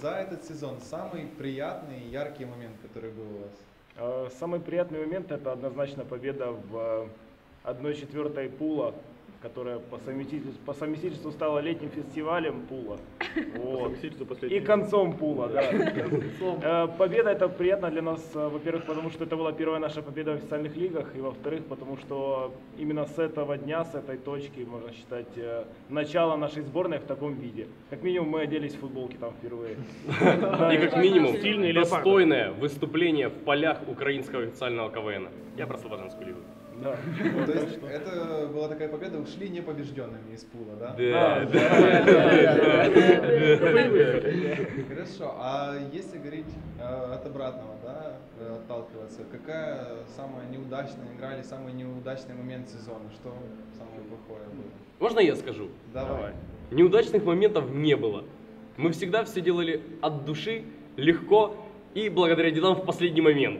за этот сезон самый приятный и яркий момент, который был у вас? Э, Самый приятный момент это однозначно победа в 1-4 пула, которая по совместительству, по совместительству стала летним фестивалем пула. Вот. И концом пула, да. Э, Победа это приятно для нас, э, во-первых, потому что это была первая наша победа в официальных лигах, и во-вторых, потому что именно с этого дня, с этой точки, можно считать, э, начало нашей сборной в таком виде. Как минимум мы оделись в футболки там впервые. И как минимум достойное выступление в полях украинского официального КВН. Я про Слобожанскую лигу. Да. То есть это была такая победа, ушли непобежденными из пула, да? Да, Хорошо, а если говорить э, от обратного, да, э, отталкиваться, какая самая неудачная игра или самый неудачный момент сезона? Что самое плохое было? Можно я скажу? Давай. Неудачных моментов не было. Мы всегда все делали от души, легко і благодаря дедам в последний момент.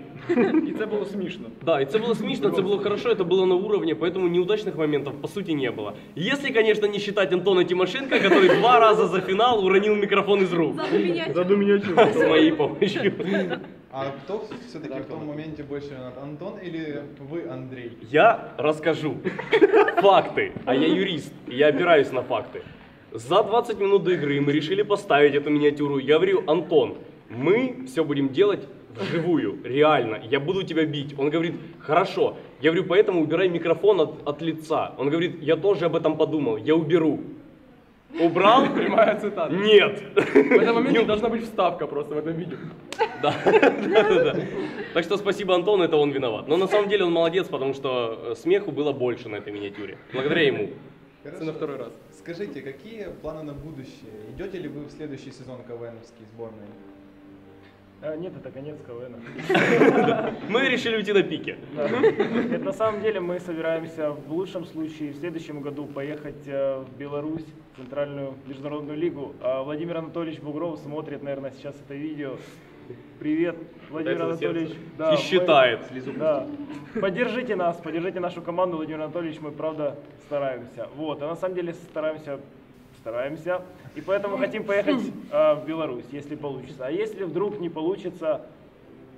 І це було смішно. Да, и это было смешно, это было хорошо, это было на уровне, поэтому неудачных моментов по сути не было. Если, конечно, не считать Антона Тимошенко, который два раза за финал уронил микрофон из рук. Заду мене С моей помощью. А кто все-таки в том моменте больше виноват, Антон или вы, Андрей? Я расскажу факты, а я юрист, и я опираюсь на факты. За 20 минут до игры мы решили поставить эту миниатюру. Я говорю, Антон, мы все будем делать вживую, реально. Я буду тебя бить. Он говорит, хорошо. Я говорю, поэтому убирай микрофон от, от лица. Он говорит, я тоже об этом подумал, я уберу. Убрал? Прямая цитата. Нет. В этом моменте должна быть вставка просто в этом видео. Да. Так что спасибо Антону, это он виноват. Но на самом деле он молодец, потому что э, смеху было больше на этой миниатюре. Благодаря ему. Хорошо. на второй раз. Скажите, какие планы на будущее? Идете ли вы в следующий сезон КВНовский сборной? А, Нет, это конец КВН. Мы решили уйти на пике. Да. Это на самом деле мы собираемся в лучшем случае в следующем году поехать э, в Беларусь, в Центральную международную лигу. А Владимир Анатольевич Бугров смотрит, наверное, сейчас это видео. Привет, Владимир Анатольевич. сердце. И считает. Да. Поддержите нас, поддержите нашу команду, Владимир Анатольевич, мы правда стараемся. Вот, а на самом деле стараемся, стараемся. И поэтому хотим поехать э, в Беларусь, если получится. А если вдруг не получится,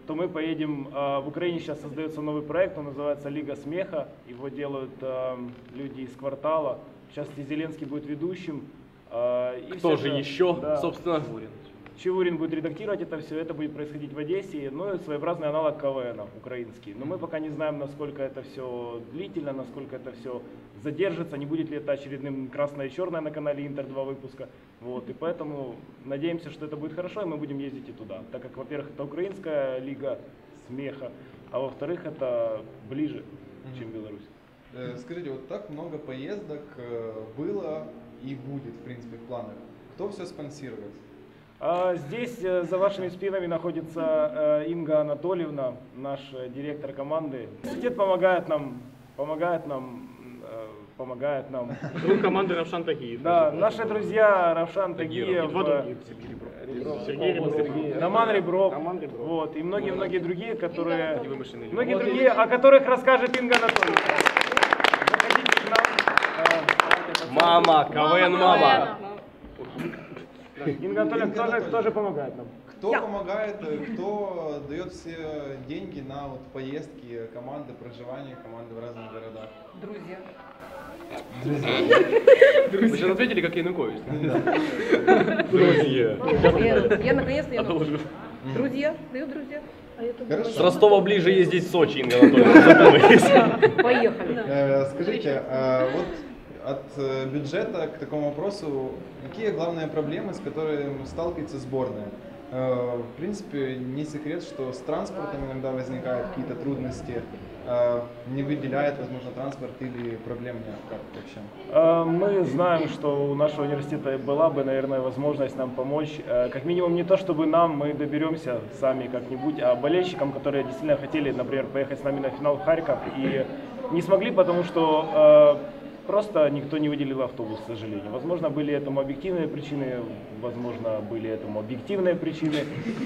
то мы поедем, э, в Украине сейчас создается новый проект, он называется Лига смеха, его делают э, люди из квартала, частности Зеленский будет ведущим. э, и Кто же это- еще, да. собственно? Чевурин будет редактировать это все, это будет происходить в Одессе, ну и своеобразный аналог КВН украинский. Но мы пока не знаем, насколько это все длительно, насколько это все задержится, не будет ли это очередным красное и черное на канале Интер два выпуска. Вот, и поэтому надеемся, что это будет хорошо, и мы будем ездить и туда. Так как, во-первых, это украинская лига смеха, а во-вторых, это ближе, чем Беларусь. Э, Скажите, вот так много поездок э, было и будет, в принципе, в планах. Кто все спонсирует? А Здесь э, за вашими спинами находится э, Инга Анатольевна, наш э, директор команды. Университет помогает нам, помогает нам, помогает нам. Друг команды Равшан Тагиев. Да, наши друзья Равшан. Тагиев. Сергей Ребров, Роман Ребров, вот, и многие-многие другие, которые, многие другие, о которых расскажет Инга Анатольевна. Заходите к нам. Мама, КВН мама. Инга Анатольевна тоже, тоже помогает нам. Кто помогает, э, кто дает все деньги на вот поездки команды, проживание команды в разных городах? Друзья. Вы сейчас ответили, как Янукович. Друзья. Я, я наконец-то я научу. Друзья, дают друзья. Хорошо. С Ростова ближе ездить в Сочи, Инга Анатольевна. Поехали. Э, Скажите, а вот от э, бюджета к такому вопросу, какие главные проблемы, с которыми сталкивается сборная? Э, В принципе, не секрет, что с транспортом иногда возникают какие-то трудности, э, не выделяет, возможно, транспорт или проблем нет, как вообще? Мы знаем, что у нашего университета была бы, наверное, возможность нам помочь. Как минимум не то, чтобы нам, мы доберемся сами как-нибудь, а болельщикам, которые действительно хотели, например, поехать с нами на финал в Харьков и не смогли, потому что просто никто не выделил автобус, к сожалению. Возможно, были этому объективные причины, возможно, были этому объективные причины.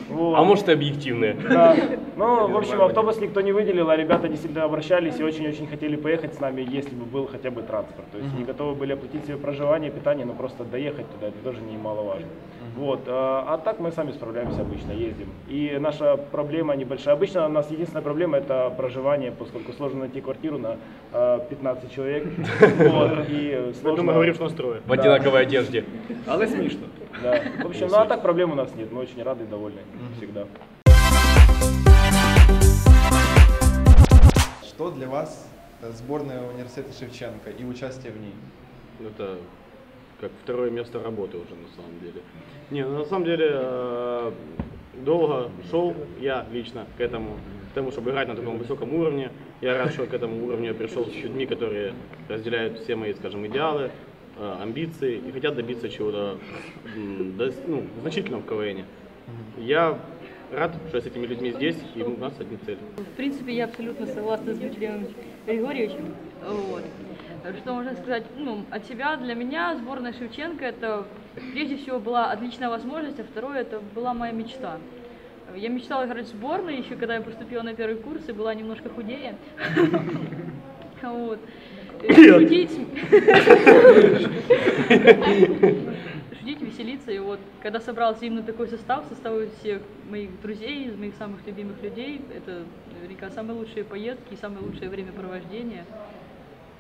Вот. А может и объективные. Да. Ну, в общем, автобус никто не выделил, а ребята действительно обращались и очень-очень хотели поехать с нами, если бы был хотя бы транспорт. То есть не готовы были оплатить себе проживание, питание, но просто доехать туда, это тоже немаловажно. Вот. А а так мы сами справляемся обычно, ездим. И наша проблема небольшая. Обычно у нас единственная проблема это проживание, поскольку сложно найти квартиру на а, 15 человек. И Поэтому сложно... мы говорим, что настроим. В одинаковой одежде. Але смішно. Да. В общем, ну а так проблем у нас нет. Мы очень рады и довольны всегда. Что для вас э, сборная университета Шевченко и участие в ней? Это как второе место работы уже на самом деле. Не, ну, на самом деле э, долго шел я лично к этому, тому, чтобы играть на таком высоком уровне. Я рад, что к этому уровню пришел с людьми, которые разделяют все мои, скажем, идеалы, э, амбиции и хотят добиться чего-то ну, значительного в КВН. Я рад, что я с этими людьми здесь, и у нас одни цели. В принципе, я абсолютно согласна с Дмитрием Григорьевичем. Вот. Что можно сказать ну, от себя? Для меня сборная Шевченко это прежде всего была отличная возможность, а второе это была моя мечта. Я мечтала играть в сборной еще когда я поступила на первый курс и была немножко худее. Вот. Шутить. Шутить, веселиться. И вот, когда собрался именно такой состав, состав из всех моих друзей, из моих самых любимых людей, это наверняка самые лучшие поездки самое лучшее времяпровождение.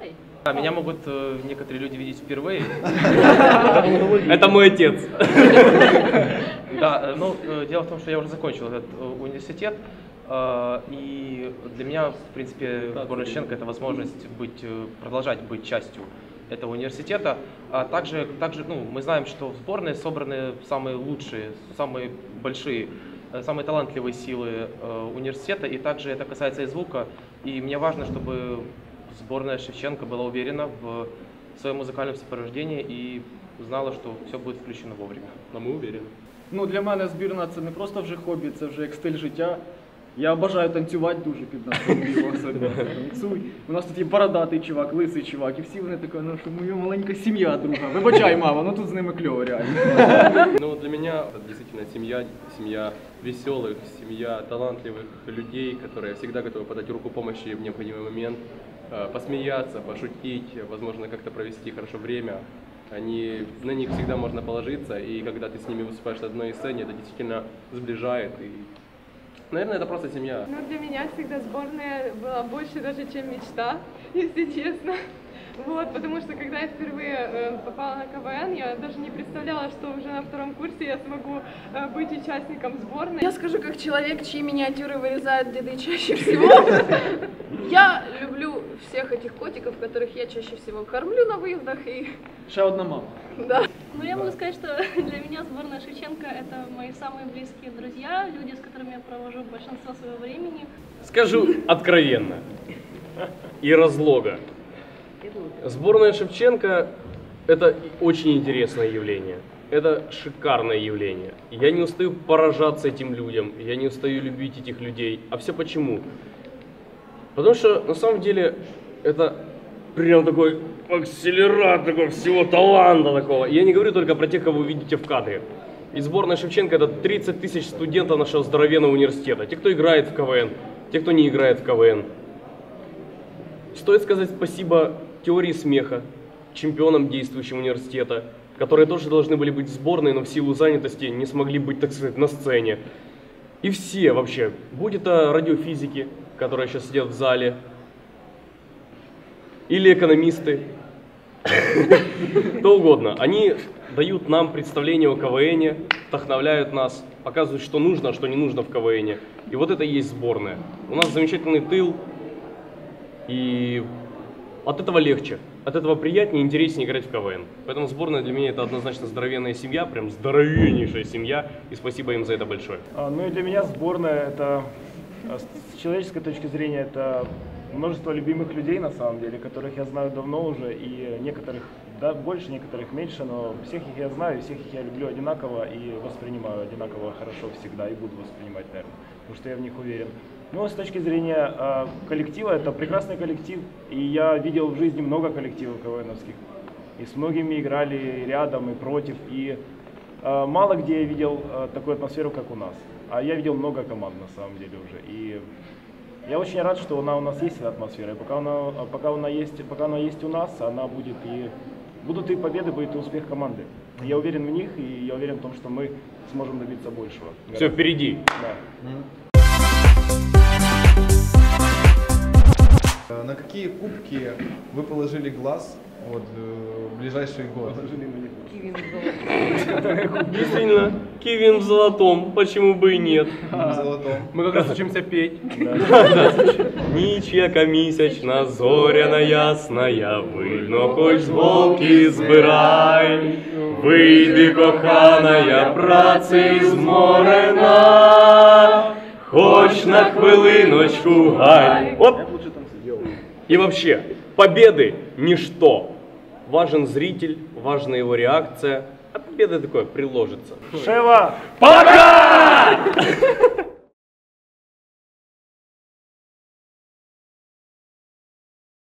Эй. А, меня могут э, некоторые люди видеть впервые. Это мой отец. Да, э, ну, э, дело в том, что я уже закончил этот э, университет, и для меня, в принципе, Шевченко – это возможность быть, продолжать быть частью этого университета. А также, также ну, мы знаем, что в сборной собраны самые лучшие, самые большие, самые талантливые силы университета, и также это касается и звука. И мне важно, чтобы сборная Шевченко была уверена в своем музыкальном сопровождении и знала, что все будет включено вовремя. Но мы уверены. Ну, для мене збірна це не просто вже хобі, це вже як стиль життя. Я бажаю танцювати дуже під нашу музику, особливо танцюй. У нас тут є бородатий чувак, лисий чувак, і всі вони такі, ну що моя маленька сім'я друга. Вибачай, мама, ну тут з ними кльово реально. Ну, для меня это действительно семья, семья веселых, семья талантливых людей, которые всегда готовы подать руку помощи в необходимый момент, э, посмеяться, пошутить, возможно, как-то провести хорошо время. Они, на них всегда можно положиться, и когда ты с ними выступаешь на одной сцене, это действительно сближает. И, наверное, это просто семья. Ну, для меня всегда сборная была больше даже, чем мечта, если честно. Вот, потому что когда я впервые э, попала на КВН, я даже не представляла, что уже на втором курсе я смогу э, быть участником сборной. Я скажу, как человек, чьи миниатюры вырезают деды чаще всего. Я люблю всех этих котиков, которых я чаще всего кормлю на выездах. И одна мама. да. Ну, я могу сказать, что для меня сборная Шевченко – это мои самые близкие друзья, люди, с которыми я провожу большинство своего времени. Скажу откровенно и разлога. Сборная Шевченко – это очень интересное явление. Это шикарное явление. Я не устаю поражаться этим людям, я не устаю любить этих людей. А все почему? Потому что на самом деле это прям такой акселерат такого всего таланта такого. Я не говорю только про тех, кого вы видите в кадре. И сборная Шевченко это 30 тысяч студентов нашего здоровенного университета. Те, кто играет в КВН, те, кто не играет в КВН. Стоит сказать спасибо теории смеха, чемпионам действующего университета, которые тоже должны были быть в сборной, но в силу занятости не смогли быть, так сказать, на сцене. И все вообще, будь это радиофизики, которые сейчас сидят в зале, или экономисты, кто угодно. Они дают нам представление о КВН, вдохновляют нас, показывают, что нужно, а что не нужно в КВН. И вот это и есть сборная. У нас замечательный тыл, и от этого легче, от этого приятнее и интереснее играть в КВН. Поэтому сборная для меня это однозначно здоровенная семья, прям здоровеннейшая семья, и спасибо им за это большое. А, Ну и для меня сборная это а, с человеческой точки зрения это множество любимых людей на самом деле, которых я знаю давно уже, и некоторых да, больше, некоторых меньше, но всех их я знаю, всех их я люблю одинаково и воспринимаю одинаково хорошо всегда и буду воспринимать, наверное, потому что я в них уверен. Ну, с точки зрения э, коллектива, это прекрасный коллектив. И я видел в жизни много коллективов КВНовских. И с многими играли рядом, и против. И э, мало где я видел э, такую атмосферу, как у нас. А я видел много команд на самом деле уже. И я очень рад, что она у нас есть, эта атмосфера. И пока она, пока она, есть, пока она есть у нас, она будет и будут и победы, будет и успех команды. Я уверен в них, и я уверен в том, что мы сможем добиться большего. Все впереди. Да. Э, На какие кубки вы положили глаз вот, э, в ближайший год? Действительно, Кевин в золотом, почему бы и нет? В золотом. Мы как раз учимся петь. Ніч'я місячна, зоряна ясная, видно, хоч волки збирай, вийди, коханая, праці зморена, хоч на хвилиночку гай. Оп! И вообще, победы – ничто. Важен зритель, важна его реакция, а победа такое приложится. Шева! Пока!